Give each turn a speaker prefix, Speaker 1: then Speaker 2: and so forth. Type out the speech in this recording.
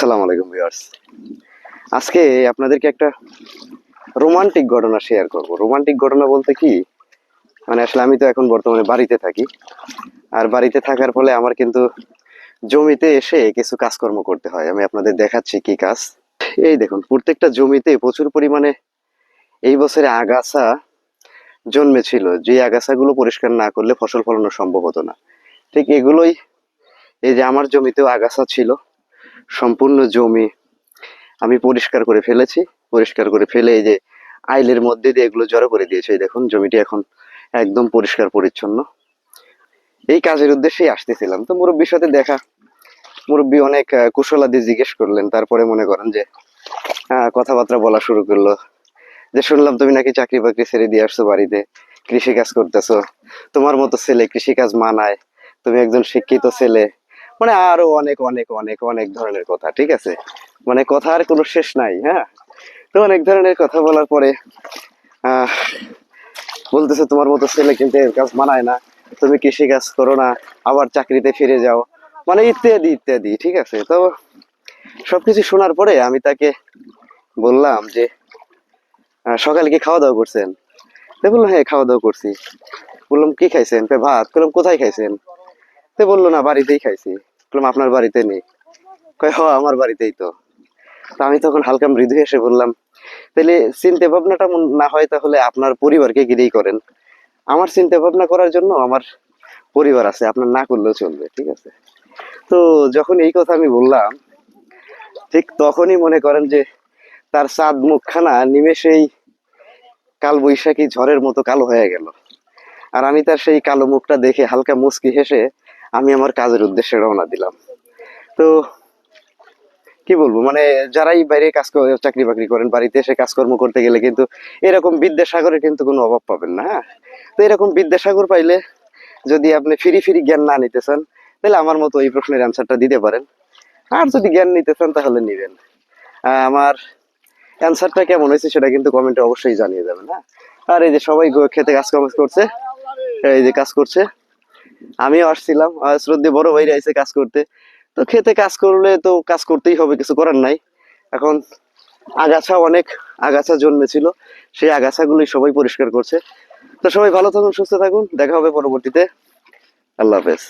Speaker 1: আসসালামু আলাইকুম ভিউয়ার্স। আজকে আপনাদেরকে একটা রোমান্টিক ঘটনা শেয়ার করব। রোমান্টিক ঘটনা বলতে কি? মানে আসলে আমি তো এখন বর্তমানে বাড়িতে থাকি। আর বাড়িতে থাকার ফলে আমার কিন্তু জমিতে এসে কিছু কাজকর্ম করতে হয়। আমি আপনাদের দেখাচ্ছি কি কাজ। এই দেখুন, প্রত্যেকটা জমিতে প্রচুর পরিমাণে এই বছরে আগাছা জন্মেছিল। যে আগাছাগুলো পরিষ্কার না করলে ফসল ফলানো সম্ভব হতো না। ঠিক এগুলোই এই যে আমার জমিতেও আগাছা ছিল। সম্পূর্ণ জমি আমি পরিষ্কার করে ফেলেছি। পরিষ্কার করে ফেলে এই যে আইলের মধ্যে দিয়ে এগুলো জড়ো করে দিয়েছে। দেখুন, জমিটি এখন একদম পরিষ্কার, পরিচ্ছন্ন। এই কাজের উদ্দেশ্যেই আসতেছিলাম। তো মুরব্বীর সাথে দেখা। মুরব্বী অনেক কুশলাদি জিজ্ঞেস করলেন। তারপরে মনে করেন যে কথাবার্তা বলা শুরু করল। যে, শুনলাম তুমি নাকি চাকরি বাকরি ছেড়ে দিয়ে আসছো বাড়িতে। কৃষি কাজ করতেছো। তোমার মতো ছেলে কৃষি কাজ মানায়। তুমি একজন শিক্ষিত ছেলে। মানে আরও অনেক অনেক অনেক অনেক ধরনের কথা, ঠিক আছে? মানে কথার কোনো শেষ নাই হ্যাঁ? তো অনেক ধরনের কথা বলার পরে বলতেছে তোমার মতো ছেলে কিন্তু এর কাজ মানায় না, তুমি কৃষি কাজ করো না, আবার চাকরিতে ফিরে যাও মানে ইত্যাদি ইত্যাদি, ঠিক আছে? তো সবকিছু শোনার পরে আমি তাকে বললাম যে সকালে কি খাওয়া দাওয়া করছেন? তো বলল হ্যাঁ খাওয়া দাওয়া করছি। বললাম, কি খাইছেন? ভাত, বললাম, কোথায় খাইছেন? তো বলল, না, বাড়িতেই খাইছি। বললাম, আপনার বাড়িতে নেই। কয়, হ, আমার বাড়িতেই তো। তা আমি তখন হালকা মৃদু এসে বললাম তাহলে চিন্তা ভাবনাটা না হয় তাহলে আপনার পরিবারকে ঘিরেই করেন? আমার চিন্তা ভাবনা করার জন্য আমার পরিবার আছে, আপনার না করলেও চলবে, ঠিক আছে? তো যখন এই কথা আমি বললাম, ঠিক তখনই মনে করেন যে তার চাঁদ মুখখানা নিমেষেই কাল বৈশাখী ঝড়ের মতো কালো হয়ে গেল। আর আমি তার সেই কালো মুখটা দেখে হালকা মুচকি হেসে আমি আমার কাজের উদ্দেশ্যে রওনা দিলাম। তো কি বলব মানে যারাই বাইরে কাজ চাকরি বাকরি করেন, বাড়িতে এসে কাজকর্ম করতে গেলে কিন্তু এরকম বিদ্যাসাগরে কিন্তু কোনো অভাব পাবেন না হ্যাঁ? তো এরকম বিদ্যাসাগর পাইলে যদি আপনি ফিরি ফিরি জ্ঞান না নিতে চান, তাহলে আমার মতো এই প্রশ্নের অ্যান্সারটা দিতে পারেন। আর যদি জ্ঞান নিতে চান, তাহলে নিবেন। আমার অ্যান্সারটা কেমন হয়েছে সেটা কিন্তু কমেন্টে অবশ্যই জানিয়ে যাবেন হ্যাঁ? আর এই যে সবাই খেতে কাজ করছে, এই যে কাজ করছে আমিও আসছিলাম শ্রদ্ধে বড় ভাইরা এসে কাজ করতে। তো খেতে কাজ করলে তো কাজ করতেই হবে, কিছু করার নাই। এখন আগাছা অনেক আগাছা জন্মেছিল, সেই আগাছাগুলোই সবাই পরিষ্কার করছে। তো সবাই ভালো থাকুন, সুস্থ থাকুন, দেখা হবে পরবর্তীতে। আল্লাহ হাফেজ।